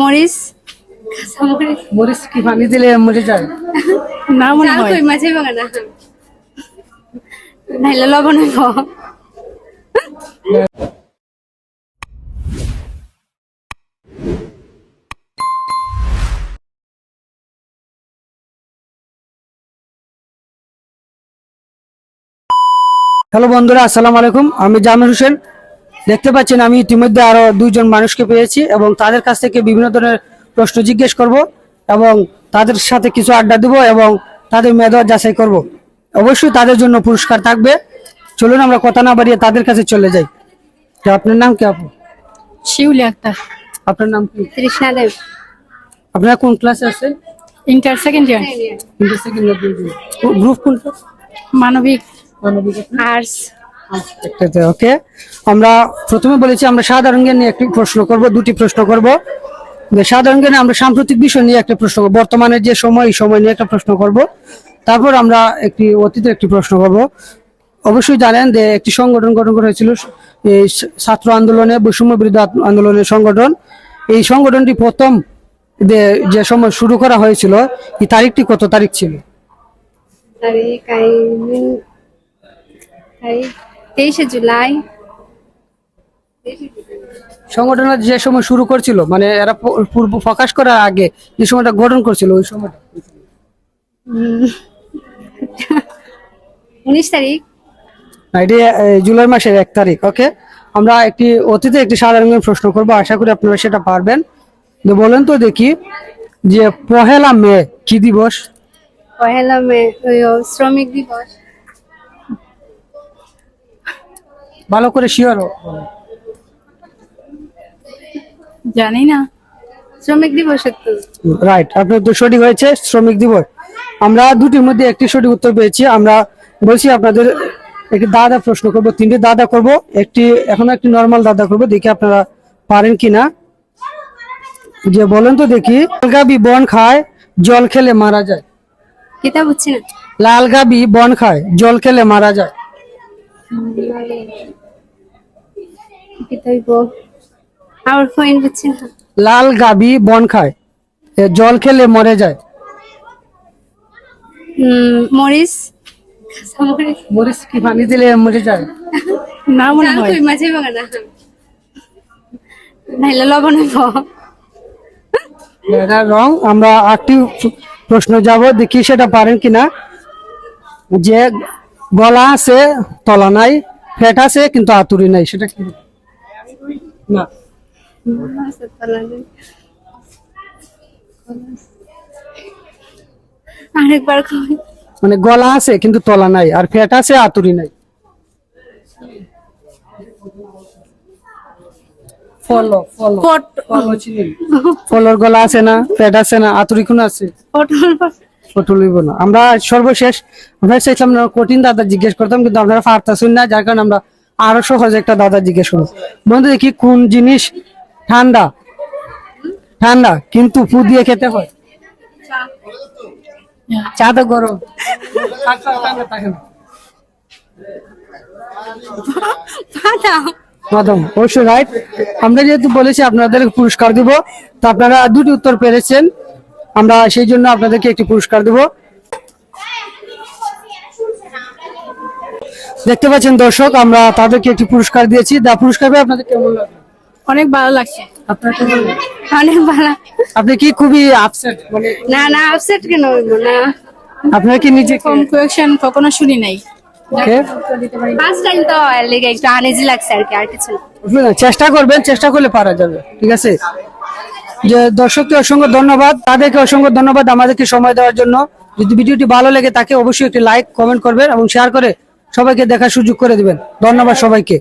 মরিচ মরিচ কি পানি দিলে মরে যায়? না মনে হয়। কই মাঝে নাইলে লবণ হইব। হ্যালো বন্ধুরা আসসালামু আলাইকুম। আমি জামির হোসেন। দেখতে পাচ্ছেন আমি ইতিমধ্যে আরও দুইজন মানুষকে পেয়েছি এবং তাদের কাছ থেকে বিভিন্ন ধরনের প্রশ্ন জিজ্ঞেস করব এবং তাদের সাথে কিছু আড্ডা দিব এবং তাদের মেধা যাচাই করব। অবশ্যই তাদের জন্য পুরস্কার থাকবে। চলুন আমরা কথা না বাড়িয়ে তাদের কাছে চলে যাই। আপনার নাম কি আপু? শিউলি আক্তার। আপনার নাম কি? তৃষ্ণা দেব। আপনারা কোন ক্লাসে আছেন? Inter second year inter second year group কোনটা? মানবিক। মানবিক। Arts okay. আমরা প্রথমে বলেছি আমরা সাধারণ জ্ঞান নিয়ে একটি প্রশ্ন করব, দুটি প্রশ্ন করব। সাধারণ জ্ঞানে আমরা সাম্প্রতিক বিষয় নিয়ে একটা প্রশ্ন করব, বর্তমানে যে সময় সময় নিয়ে একটা প্রশ্ন করব। তারপর আমরা একটি অতীতের একটি প্রশ্ন করব। অবশ্যই জানেন যে একটি সংগঠন গঠন করা হয়েছিল এই ছাত্র আন্দোলনে, বৈষম্য বিরোধী আন্দোলনের সংগঠন। এই সংগঠনটি প্রথম যে সময় শুরু করা হয়েছিল, এই তারিখটি কত তারিখ ছিল? তারিখ তেইশে জুলাই। সংগঠনের যে সময় শুরু করছিল মানে এরা পূর্ব প্রকাশ করার আগে যে সময়টা গঠন করছিল ওই সময়টা? উনিশ তারিখ। এটি জুলাই মাসের এক তারিখ ওকে? আমরা একটি অতীতে একটি সাধারণ প্রশ্ন করব আশা করি আপনারা সেটা পারবেন। তো বলেন তো দেখি যে পহেলা মে কি দিবস? পহেলা মে শ্রমিক দিবস। ভালো করে শিওর জানি না শ্রমিক দিবস রাইট আপনার তো সঠিক হয়েছে শ্রমিক দিবস। আমরা দুটির মধ্যে একটি সঠিক উত্তর পেয়েছি। আমরা বলছি আপনাদের একটি দাদা প্রশ্ন করব তিনটি দাদা করব একটি এখন একটি নর্মাল দাদা করব দেখি আপনারা পারেন কিনা। যে বলেন তো দেখি লালগাবি বন খায় জল খেলে মারা যায়। কিতা বুঝছি না। লালগাবি বন খায় জল খেলে মারা যায়। লাল গাবি বন খায়। জল খেলে মরে যায়। উম, মরিচ মরিচ কি পানি দিলে মরে যায়? না মনে হয়। মাঝে বাগানা নাইলে লবণ এটা রং আমরা আটটি প্রশ্ন যাব দেখি সেটা পারেন কিনা। যে গলা আছে তলা নাই ফ্যাট আছে কিন্তু আতুরি নাই সেটা কি? না। আরেকবার মানে গলা আছে কিন্তু তলা নাই আর ফ্যাট আছে আতুরি নাই। ফলো ফলো পট ফলো চিনেন গলা আছে না ফ্যাট আছে না আতুরি কোন আছে। আমরা সর্বশেষ কঠিন দাদা জিজ্ঞেস করতাম, কিন্তু আপনারা না, যার কারণে আমরা আরও একটা দাদা জিজ্ঞেস বন্ধু, দেখি কোন জিনিস ঠান্ডা? ঠান্ডা, কিন্তু ফু দিয়ে খেতে হয়। চা তো গরম। রাইট আমরা যেহেতু বলেছি আপনাদের পুরস্কার দিব, তো আপনারা দুটি উত্তর পেরেছেন। আমরা সেই জন্য আপনাদেরকে একটি পুরস্কার দেব। দেখতে পাচ্ছেন দর্শক আমরা তাদেরকে একটি পুরস্কার দিয়েছি। দা পুরস্কার পেয়ে আপনাদের কেমন লাগল? অনেক ভালো লাগছে। আপনার কেমন? অনেক ভালো। আপনি কি খুবই আপসেট মানে না না আপসেট কেন হইব না? আপনার কি নিজে কম কোয়েকশন কখনো শুনি নাই। ফার্স্ট টাইম তো একটু আনইজি লাগছে আর কি আর কিছু না। চেষ্টা করবেন চেষ্টা করলে পারা যাবে ঠিক আছে? যে দর্শককে অসংখ্য ধন্যবাদ, তাদেরকে অসংখ্য ধন্যবাদ আমাদেরকে সময় দেওয়ার জন্য। যদি ভিডিওটি ভালো লাগে তাকে অবশ্যই একটি লাইক, কমেন্ট করবেন এবং শেয়ার করে সবাইকে দেখার সুযোগ করে দিবেন। ধন্যবাদ সবাইকে।